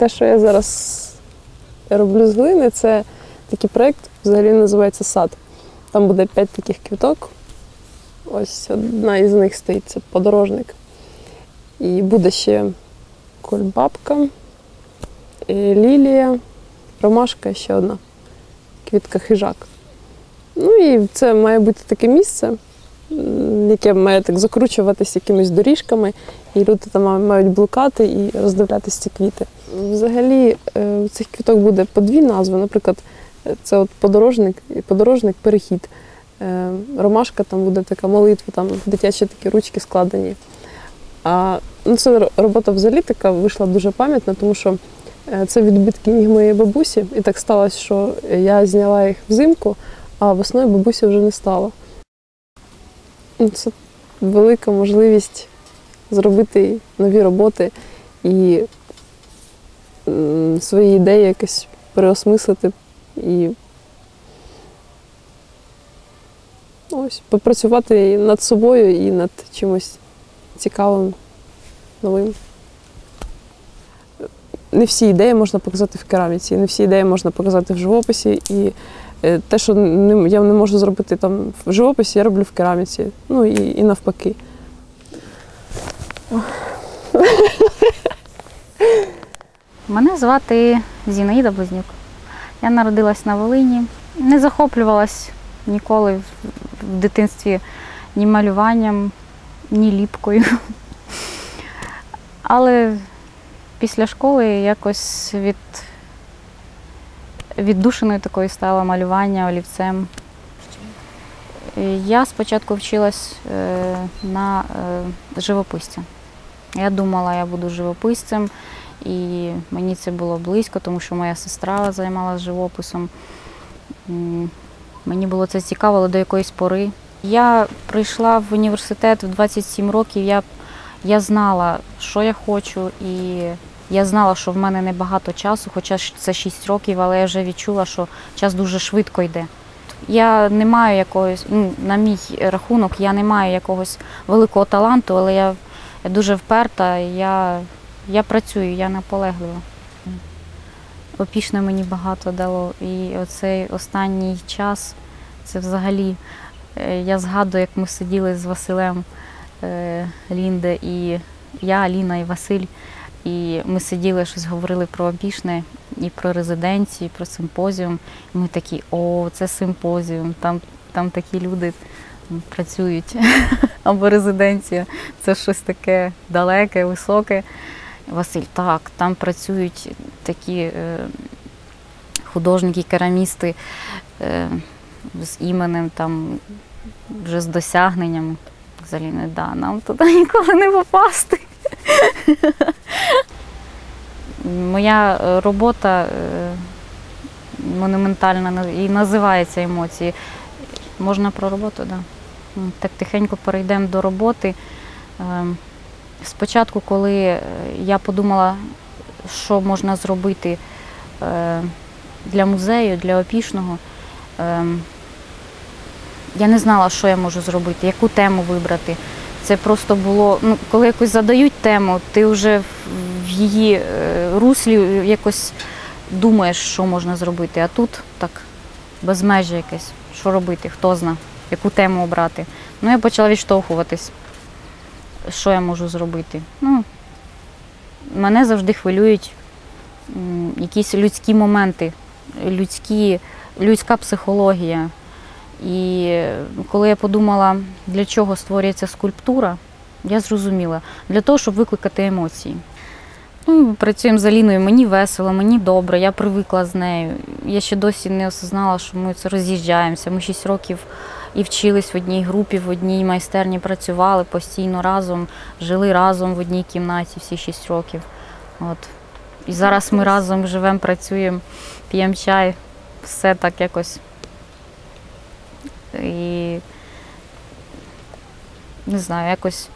те, що я зараз роблю з глини, це такий проєкт, взагалі називається сад. Там буде п'ять таких квіток. Ось одна із них стоїть це подорожник. І буде ще кульбабка, лілія, ромашка ще одна. Квітка хижак. Ну і це має бути таке місце, яке має так закручуватися якимись доріжками, і люди там мають блукати і роздивлятися ці квіти. Взагалі е, у цих квіток буде по дві назви. Наприклад, е, це от подорожник і подорожник перехід. Е, Ромашка там буде така молитва, там дитячі такі ручки складені. А ну, це робота взагалі така вийшла дуже пам'ятна, тому що це відбитки ніг моєї бабусі. І так сталося, що я зняла їх взимку, а весною бабусі вже не стало. Ну, Це велика можливість зробити нові роботи і свої ідеї якось переосмислити і ось попрацювати над собою і над чимось цікавим, новим. Не всі ідеї можна показати в кераміці, не всі ідеї можна показати в живописі. І е, те, що я не можу зробити там в живописі, я роблю в кераміці. Ну і, і навпаки. Мене звати Зінаїда Близнюк. Я народилась на Волині. Не захоплювалась ніколи в дитинстві ні малюванням, ні ліпкою. Але після школи якось від віддушиною такою стала малювання олівцем. Я спочатку вчилась е, на е, живописця. Я думала, я буду живописцем, і мені це було близько, тому що моя сестра займалася живописом. Мені було це цікаво, але до якоїсь пори. Я прийшла в університет в 27 років. Я, я знала, що я хочу, і я знала, що в мене небагато часу, хоча це 6 років, але я вже відчула, що час дуже швидко йде. Я не маю якогось, ну, на мій рахунок, я не маю якогось великого таланту, але я, я дуже вперта, я, я працюю, я наполеглива. Опішне мені багато дало. І оцей останній час це взагалі. е, Я згадую, як ми сиділи з Василем е, Лінде і я, Аліна і Василь. І ми сиділи, щось говорили про опішне і про резиденції, про симпозіум. І ми такі, о, це симпозіум, там, там такі люди працюють. Або резиденція. Це щось таке далеке, високе. Василь, так, там працюють такі е, художники, керамісти е, з іменем, там, вже з досягненням. Взагалі не да, нам туди ніколи не попасти. Моя робота е, монументальна і називається емоції. Можна про роботу, так. Да. Так тихенько перейдемо до роботи. Спочатку, коли е, я подумала, що можна зробити е, для музею, для опішного, ем, я не знала, що я можу зробити, яку тему вибрати. Це просто було, ну, коли якось задають тему, ти вже в її е, руслі якось думаєш, що можна зробити. А тут так безмежя якесь. Що робити, хто зна, яку тему обрати. Ну, я почала відштовхуватись що я можу зробити. Ну, мене завжди хвилюють якісь людські моменти, людські, людська психологія. І коли я подумала, для чого створюється скульптура, я зрозуміла, для того, щоб викликати емоції. Ну, працюємо з Аліною, мені весело, мені добре, я привикла з нею. Я ще досі не осознала, що ми це роз'їжджаємося. Ми 6 років і вчились в одній групі, в одній майстерні працювали постійно разом, жили разом в одній кімнаті всі 6 років. От. І зараз ми разом живемо, працюємо, п'ємо чай, все так якось. І не знаю, якось.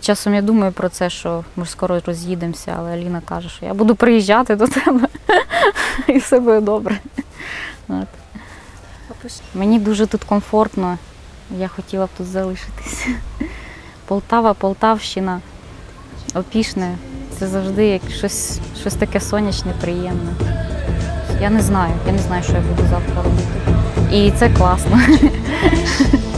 Часом я думаю про це, що ми ж скоро роз'їдемося, але Аліна каже, що я буду приїжджати до тебе і все буде добре. От. Мені дуже тут комфортно. Я хотіла б тут залишитись. Полтава, Полтавщина, Опішне. Це завжди як щось, щось таке сонячне, приємне. Я не знаю, я не знаю, що я буду завтра робити. І це класно.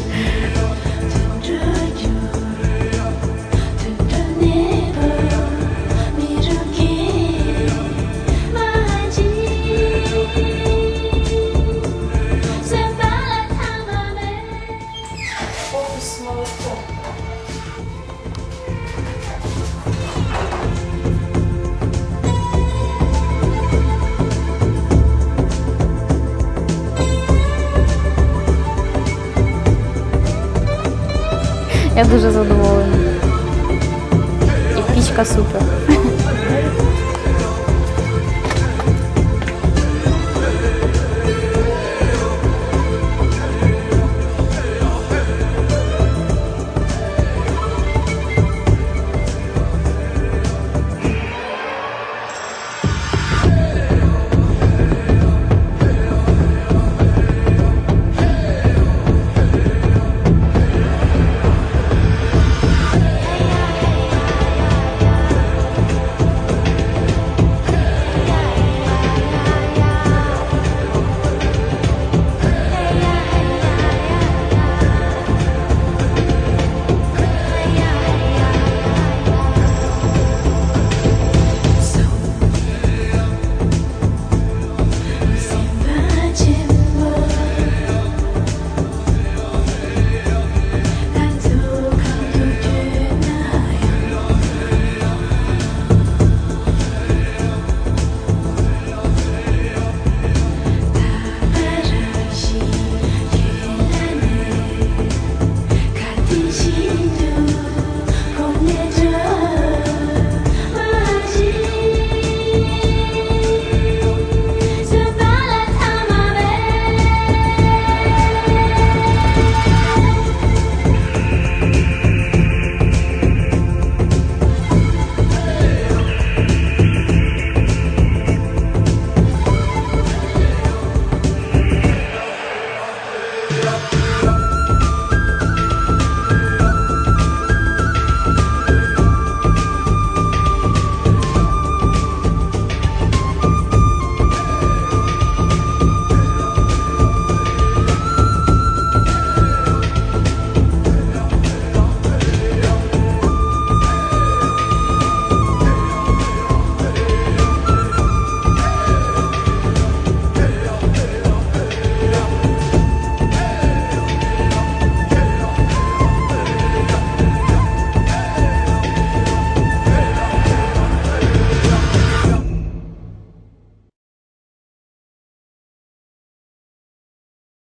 Я дуже задоволена. І пічка супер.